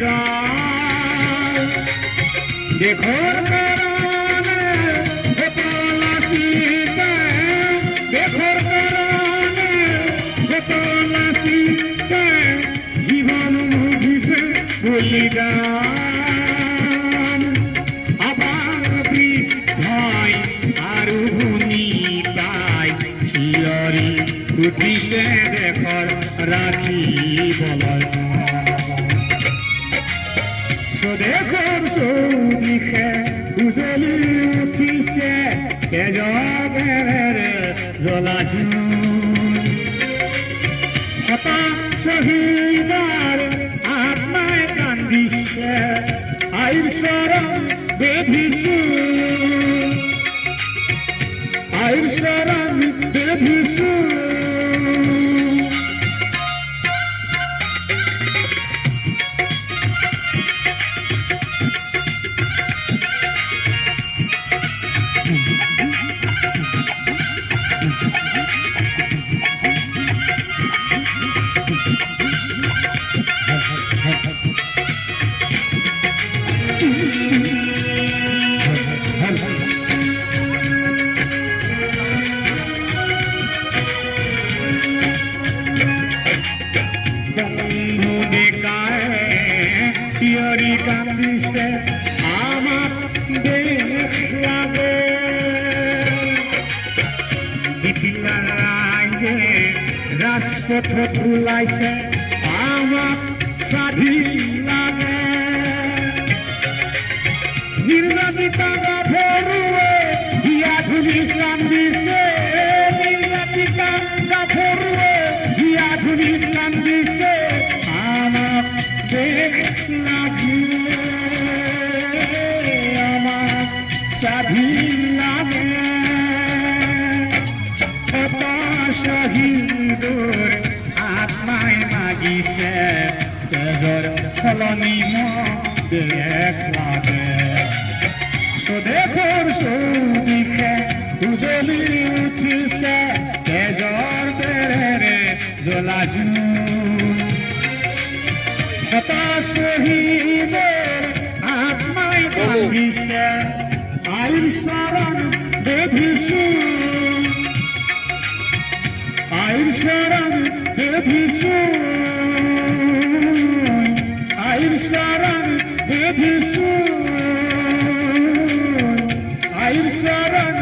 মুকুতির দেখো জীবন মুভিছে বলিদান আবার বৃদ্ধাই আর ভূমি তাই শিয়রি উঠিছে দেখর রাখি বলয়। সদেশৰ চৌদিশে উজলি উঠিছে তেজেৰে জ্বলাজু হতা শহীদাৰ আত্মাই কান্দিছে আইৰ চৰণ বেধিছো আইৰ চৰণ বেধিছো শিয়রি আমার দেখ লাগে রাইজে রাজপথ ওলাইছে আমার স্বাধীন লাগে। নির্যাতিতা গাভৰুৱে হিয়া ধুলি কান্দিছে নিৰ্যাতিতা স্বাধীন লাগে এটা শহীদৰ মাগিছে তেজৰ সলনি লাগে। স্বদেশৰ চৌদিশে উজলি উঠিছে তেজৰ বেৰেৰে জ্বলাজু হতা শহীদৰ আত্মাই কান্দিছে আইৰ চৰণ বেধিছো আইর শরণ বেধিছু আইর শরণ বেধিছু আইর শরণ